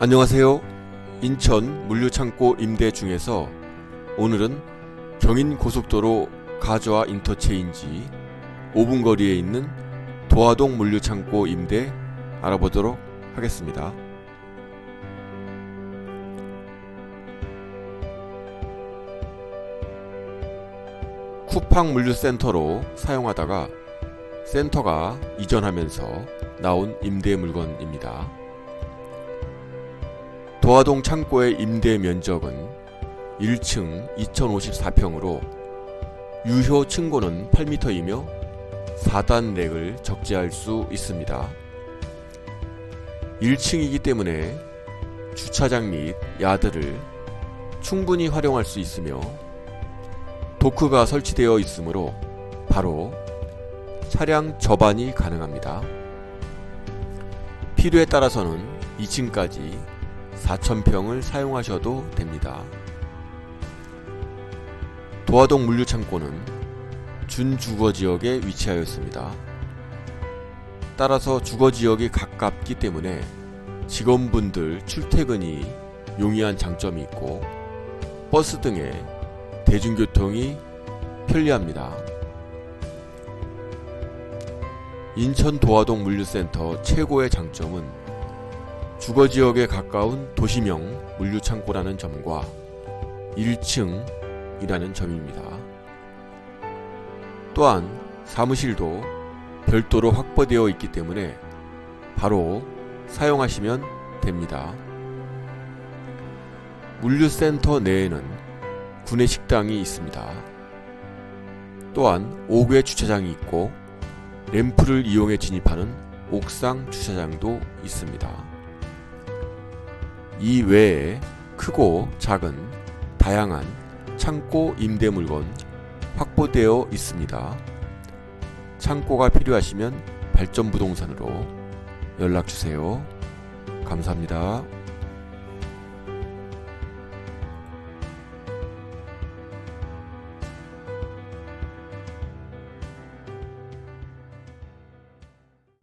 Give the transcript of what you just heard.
안녕하세요. 인천 물류창고 임대 중에서 오늘은 경인 고속도로 가저와 인터체인지 5분 거리에 있는 도화동 물류창고 임대 알아보도록 하겠습니다. 쿠팡 물류센터로 사용하다가 센터가 이전하면서 나온 임대 물건입니다. 도화동 창고의 임대 면적은 1층 2054평으로 유효 층고는 8m이며 4단 렉을 적재할 수 있습니다. 1층이기 때문에 주차장 및 야드를 충분히 활용할 수 있으며 도크가 설치되어 있으므로 바로 차량 접안이 가능합니다. 필요에 따라서는 2층까지 4,000평을 사용하셔도 됩니다. 도화동 물류창고는 준주거 지역에 위치하였습니다. 따라서 주거 지역이 가깝기 때문에 직원분들 출퇴근이 용이한 장점이 있고 버스 등의 대중교통이 편리합니다. 인천 도화동 물류센터 최고의 장점은 주거 지역에 가까운 도시명 물류창고라는 점과 1층이라는 점입니다. 또한 사무실도 별도로 확보되어 있기 때문에 바로 사용하시면 됩니다. 물류센터 내에는 구내 식당이 있습니다. 또한 5개 주차장이 있고 램프를 이용해 진입하는 옥상 주차장도 있습니다. 이 외에 크고 작은 다양한 창고 임대 물건 확보되어 있습니다. 창고가 필요하시면 발전부동산으로 연락 주세요. 감사합니다.